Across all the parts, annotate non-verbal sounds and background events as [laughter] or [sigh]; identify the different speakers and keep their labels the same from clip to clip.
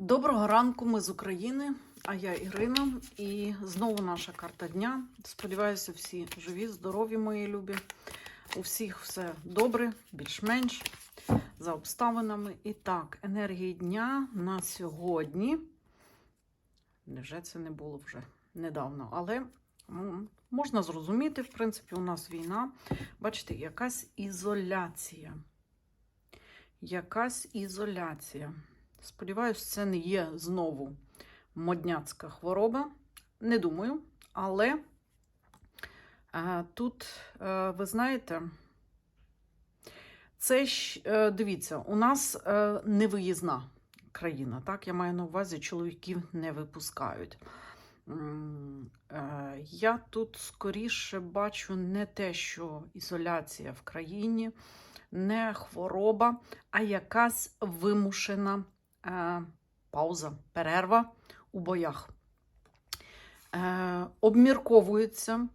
Speaker 1: Доброго ранку, ми з України, а я Ірина. І знову наша карта дня. Сподіваюся, всі живі, здорові, мої любі. У всіх все добре, більш-менш за обставинами. І так, енергії дня на сьогодні. Невже це не було вже недавно, але м, можна зрозуміти, в принципі, у нас війна. Бачите, якась ізоляція. Якась ізоляція. Сподіваюсь, це не є знову модняцька хвороба. Не думаю, але е, тут, е, ви знаєте, це ж, е, дивіться, у нас е, невиїзна країна. Так, я маю на увазі, чоловіків не випускають. Я тут скоріше бачу не те, що ізоляція в країні, не хвороба, а якась вимушена е, пауза, перерва у боях. Е, обмірковується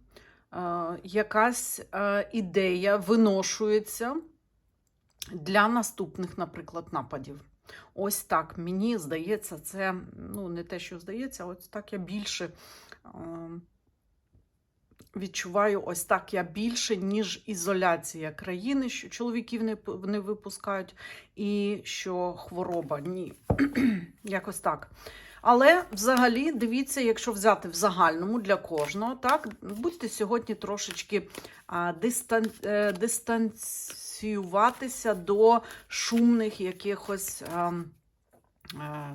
Speaker 1: е, якась е, ідея, виношується для наступних, наприклад, нападів. Ось так мені здається, це ну, не те, що здається, ось так я більше е, відчуваю, ось так я більше, ніж ізоляція країни, що чоловіків не, не випускають, і що хвороба. Ні. [clears throat] Якось так. Але взагалі, дивіться, якщо взяти в загальному для кожного, так, будьте сьогодні трошечки а, дистан, е, дистанціюватися до шумних якихось. е,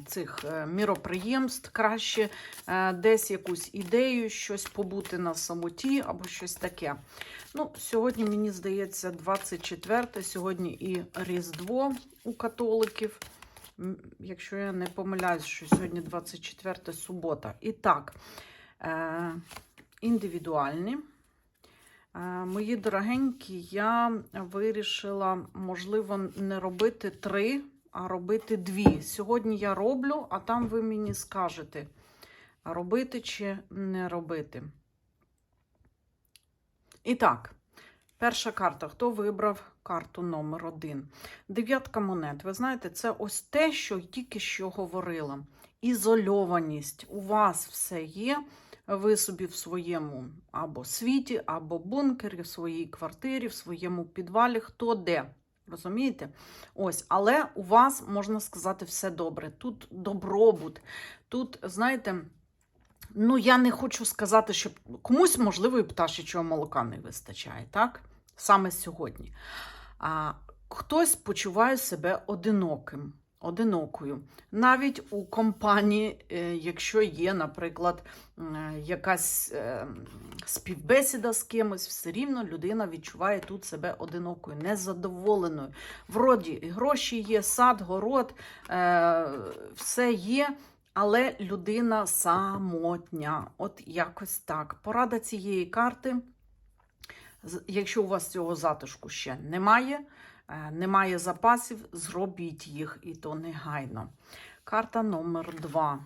Speaker 1: Цих е, міроприємств краще е, десь якусь ідею, щось побути на самоті або щось таке. Ну, Сьогодні, мені здається, 24, сьогодні і Різдво у католиків. Якщо я не помиляюсь, що сьогодні 24 субота. І так, е, індивідуальні. Е, Мої дорогенькі, я вирішила, можливо, не робити три, а робити дві. Сьогодні я роблю, а там ви мені скажете, робити чи не робити. І так, перша карта. Хто вибрав карту номер один? Дев'ятка монет. Ви знаєте, це ось те, що тільки що говорила. Ізольованість. У вас все є. Ви собі в своєму або світі, або бункері, в своїй квартирі, в своєму підвалі, хто де. Розумієте? Ось, але у вас, можна сказати, все добре. Тут добробут. Тут, знаєте, ну я не хочу сказати, що комусь, можливо, і пташечого молока не вистачає, так? Саме сьогодні. А хтось почуває себе одиноким, одинокою. Навіть у компанії, е, якщо є, наприклад, якась е, співбесіда з кимось, все рівно людина відчуває тут себе одинокою, незадоволеною. Вроді гроші є, сад, город, е, все є. Але людина самотня. От якось так. Порада цієї карти. Якщо у вас цього затишку ще немає, е, немає запасів, зробіть їх, і то негайно. Карта номер два.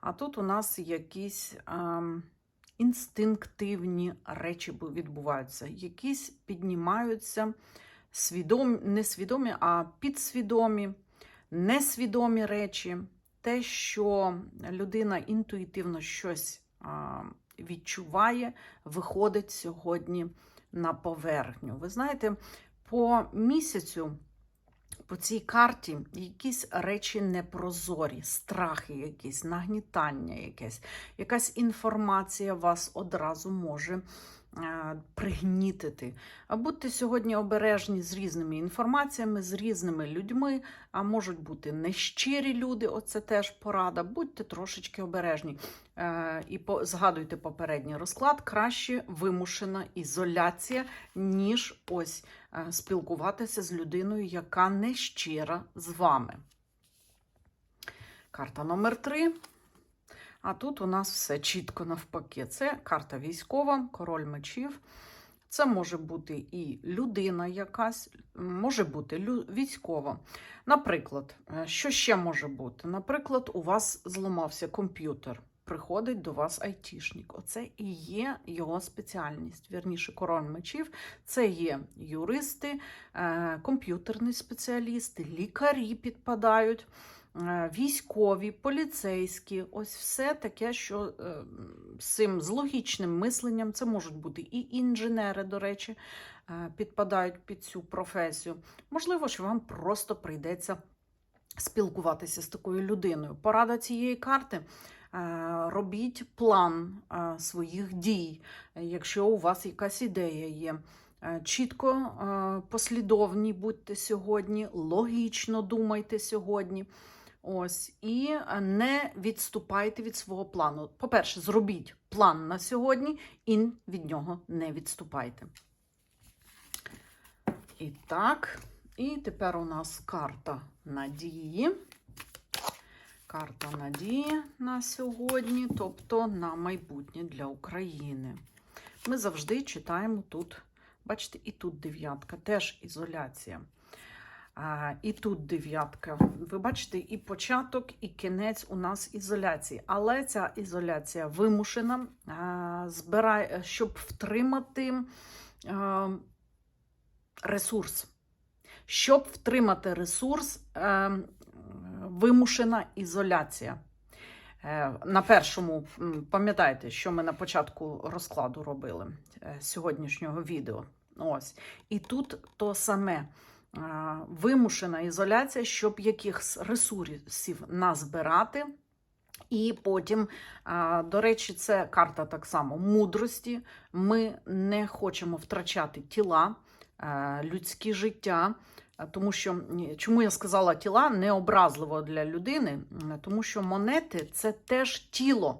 Speaker 1: А тут у нас якісь ем, інстинктивні речі відбуваються, якісь піднімаються свідомі, не а підсвідомі, несвідомі речі. Те, що людина інтуїтивно щось а, відчуває, виходить сьогодні на поверхню. Ви знаєте, по місяцю, по цій карті, якісь речі непрозорі, страхи, якісь, нагнітання, якесь, якась інформація вас одразу може пригнітити. А будьте сьогодні обережні з різними інформаціями, з різними людьми, а можуть бути нещирі люди, оце теж порада. Будьте трошечки обережні. Е, і згадуйте попередній розклад, краще вимушена ізоляція, ніж ось е, спілкуватися з людиною, яка не щира з вами. Карта номер три. А тут у нас все чітко навпаки. Це карта військова, король мечів. Це може бути і людина якась, може бути військова. Наприклад, е, що ще може бути? Наприклад, у вас зламався комп'ютер. Приходить до вас айтішник. Оце і є його спеціальність. Вірніше, король мечів. Це є юристи, е, комп'ютерні спеціалісти, лікарі підпадають. Е, військові, поліцейські, ось все таке, що е, з цим з логічним мисленням, це можуть бути і інженери, до речі, е, підпадають під цю професію. Можливо, що вам просто прийдеться спілкуватися з такою людиною. Порада цієї карти. Робіть план своїх дій, якщо у вас якась ідея є. Чітко послідовні будьте сьогодні, логічно думайте сьогодні. Ось, і е, не відступайте від свого плану. По-перше, зробіть план на сьогодні і від нього не відступайте. І так, і тепер у нас карта надії. Карта надії на сьогодні, тобто на майбутнє для України. Ми завжди читаємо тут, бачите, і тут дев'ятка, теж ізоляція. І тут дев'ятка. Ви бачите, і початок, і кінець у нас ізоляції. Але ця ізоляція вимушена, збирає, щоб втримати ресурс. Щоб втримати ресурс, е, вимушена ізоляція. Е, На першому, пам'ятаєте, що ми на початку розкладу робили е, сьогоднішнього відео. Ось. І тут то саме вимушена ізоляція, щоб якихось ресурсів назбирати. І потім, до речі, це карта так само мудрості. Ми не хочемо втрачати тіла, е, людське життя. Е, Тому що чому я сказала тіла необразливо для людини, тому що монети це теж тіло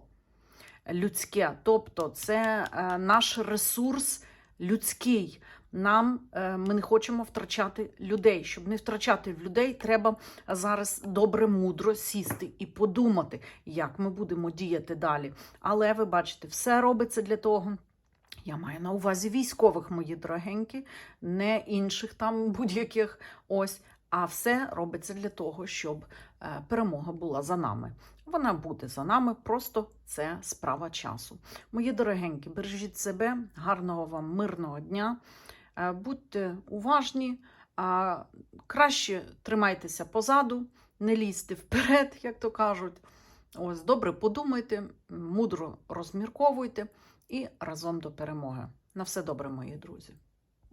Speaker 1: людське, тобто це е, наш ресурс людський. Нам е, ми не хочемо втрачати людей. Щоб не втрачати людей, треба зараз добре, мудро сісти і подумати, як ми будемо діяти далі. Але ви бачите, все робиться для того. Я маю на увазі військових, мої дорогенькі, не інших там [laughs] будь-яких ось. А все робиться для того, щоб е, перемога була за нами. Вона буде за нами, просто це справа часу. Мої дорогенькі, бережіть себе, гарного вам мирного дня. Е, Будьте уважні, краще тримайтеся позаду, не лізьте вперед, [laughs] як то кажуть. Ось добре подумайте, мудро розмірковуйте і разом до перемоги. На все добре, мої друзі.